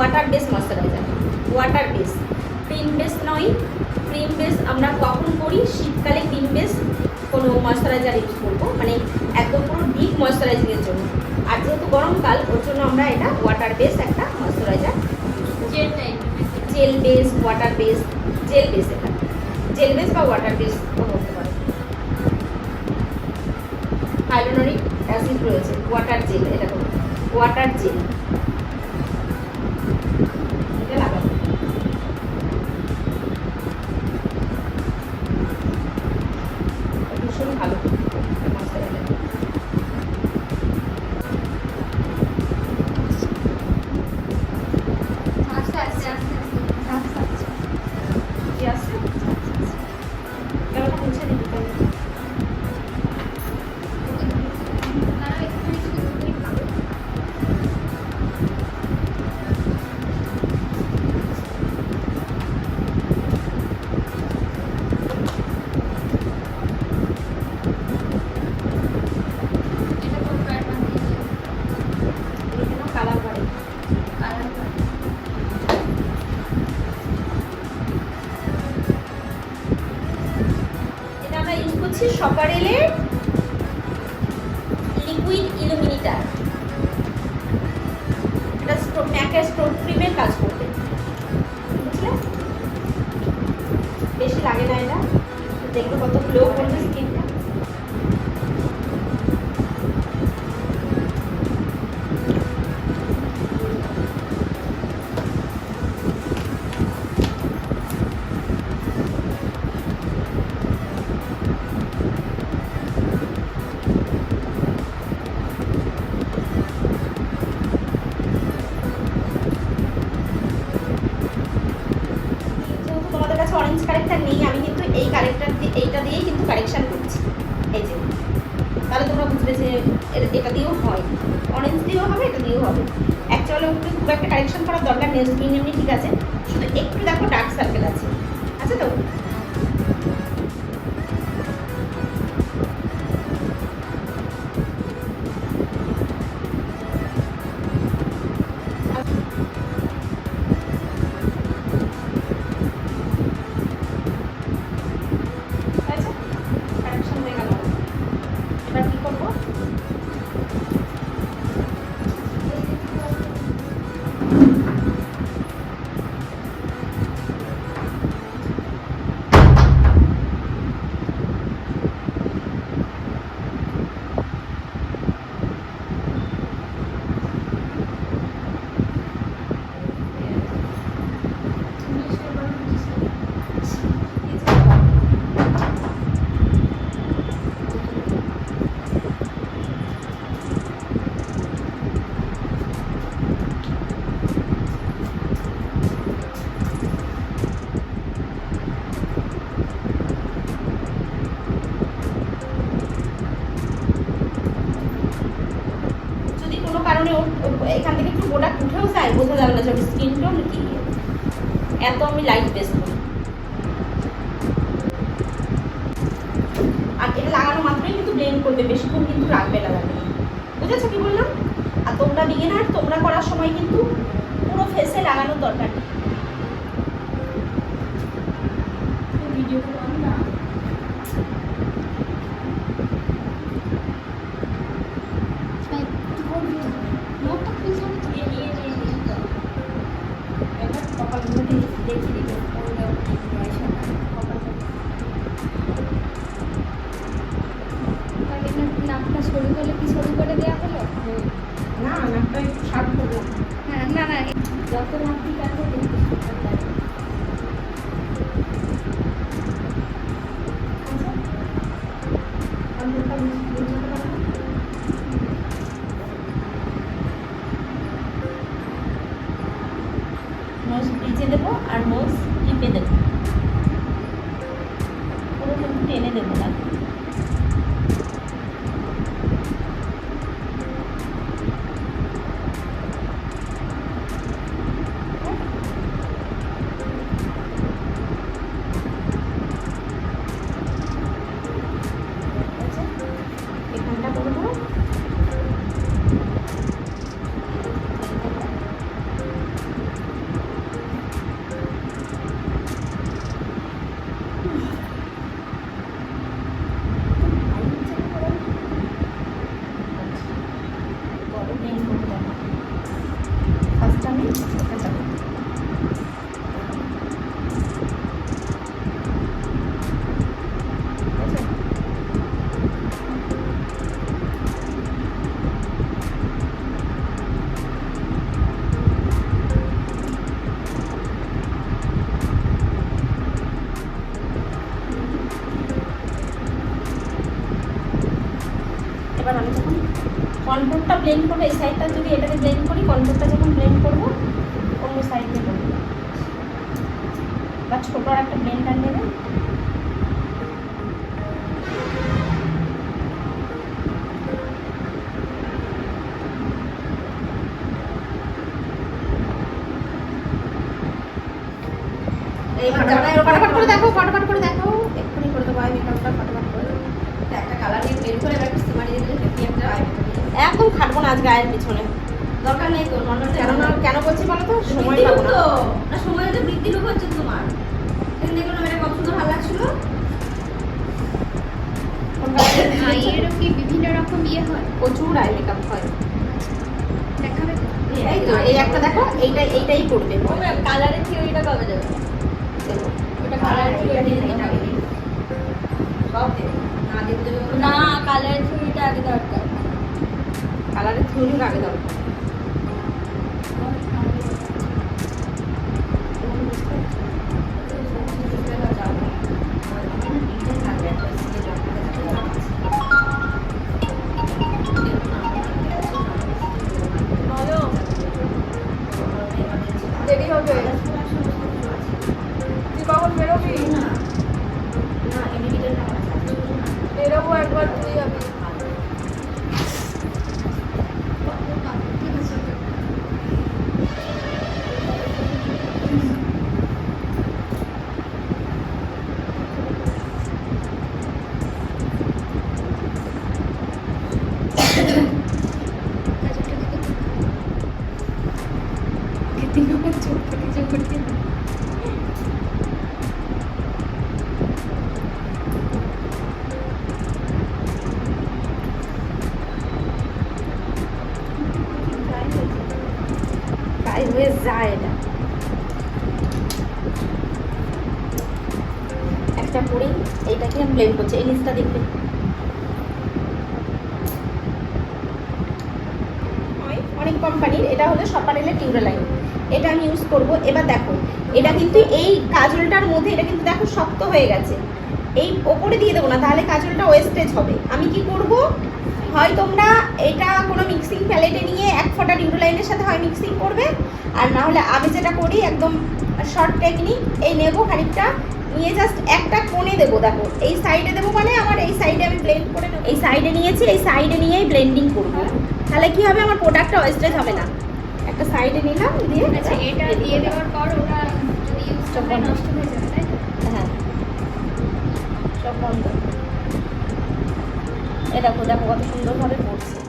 Base moisturiser water base cream base নয়। Cream base আমরা কখন করি? শীতকালে ক্রিম বেস কোনো ময়শ্চারাইজার ইউজ করব। মানে একদম পুরো ডিপ ময়শ্চারাইজিংয়ের জন্য। আর যেহেতু গরমকাল ওর জন্য আমরা এটা ওয়াটার বেস একটা moisturiser gel type gel base water base gel base এটা। জেল বেস বা ওয়াটার বেস বলতে পারো। হাইলোনরিক অ্যাসিড রয়েছে। ওয়াটার জেল এটা ওয়াটার জেল আমরা সকারেলের লিকুইড ইলুমিনেটার এটা ম্যাকের ক্রিমের কাজ করবে। বুঝলে? বেশি লাগে না এটা। দেখবে কত গ্লো করবে স্কিনটা বুঝবে যে এটা দিয়েও হয়। অরেঞ্জ দিয়েও হবে, এটা দিয়েও হবে। অ্যাকচুয়ালি ওকে খুব একটা কারেকশন করার দরকার নেই এমনি ঠিক আছে। শুধু একটু দেখো ডার্ক সার্কেল আছে। আচ্ছা তো? উঠেও বোঝা যাবে না যে আমি স্কিন টোন কি এত আমি লাইট বেস করি। আর এটা লাগানো মাত্রই কিন্তু ব্লেন্ড করবে, বেশিক্ষণ কিন্তু লাগবে না লাগবে বুঝেছ কি বললাম? আর তোমরা বিগিনার তোমরা করার সময় কিন্তু পুরো ফেসে লাগানোর দরকার নামটা সরু হলে কি সরু করে দেওয়া হলো? না নাকটা একটু শার্প করলাম হ্যাঁ না না যত নাম ঠিক আছে নোজ ভিজে দেবো আর নোজ টিপে দেবো। পুরো কিন্তু টেনে দেবো না কন্ট্রোলটা ব্লেন্ড করব এই সাইডটা যদি এটাতে ব্লেন্ড করি কন্ট্রোলটা যখন ব্লেন্ড করব অন্য সাইডে করব। বা ছোটো আর একটা ব্লেন্ডার নেবে। এই ফটাফট করে দেখো ফটাফট করে দেখো। এক্ষুনি করে দেবো মেকআপটা ফটাফট করে একটা কালার নিয়ে বের করে এবার একটু সিমারি দিয়ে দিলে হেভি একটা আই একদম খাটবো না আজ গায়ের পিছনে। দরকার নেই তো নর্মাল কেন না কেন বলছি বলো তো? সময় পাবো না। তো না সময় তো বৃদ্ধি লোক হচ্ছে তোমার। এখানে দেখো না মেয়েটা কত সুন্দর ভালো লাগছিল। আইয়েরও কি বিভিন্ন রকম ইয়ে হয়? প্রচুর আই মেকআপ হয়। দেখাবে এই তো এই একটা দেখো এইটা এইটাই করবে। কালারের থিওরিটা কবে দেবে? ওটা কালারের থিওরি এটা সব না কালারের থিওরিটা আগে দরকার। কালারের থিওরি আগে দাও। বেরোবি? বেরোবো একবার তুই আমি গায়ে হয়ে একটা করি এইটাকে আমি ব্লেন্ড করছি, এই নিচটা দেখবে। অনেক কোম্পানির এটা হলো সপারেলের টিউরালাইন এটা আমি ইউজ করব, এবার দেখো, এটা কিন্তু এই কাজলটার মধ্যে, এটা কিন্তু দেখো শক্ত হয়ে গেছে। এই ওপরে দিয়ে দেবো না, তাহলে কাজলটা ওয়েস্টেজ হবে। আমি কি করব? হয় তোমরা এটা কোনো মিক্সিং প্যালেটে নিয়ে এক ফোঁটা টিউরালাইনের সাথে হয় মিক্সিং করবে। আর না হলে আমি যেটা করি একদম শর্ট টেকনিক এই নেব খানিকটা। নিয়ে জাস্ট একটা কোণে দেবো দেখো এই সাইডে দেবো মানে আমার এই সাইডে আমি ব্লেন্ড করে নেব। এই সাইডে নিয়েছি এই সাইডে নিয়েই ব্লেন্ডিং করব। তাহলে কি হবে? আমার প্রোডাক্টটা ওয়েস্টেজ হবে না। একটা সাইডে নিলাম দিয়ে আচ্ছা এটা দিয়ে দেওয়ার পর ওটা যদি ইউজ নষ্ট হয়ে যাবে তাই হ্যাঁ। সব বন্ধ। এ দেখো দেখো কত সুন্দরভাবে পড়ছে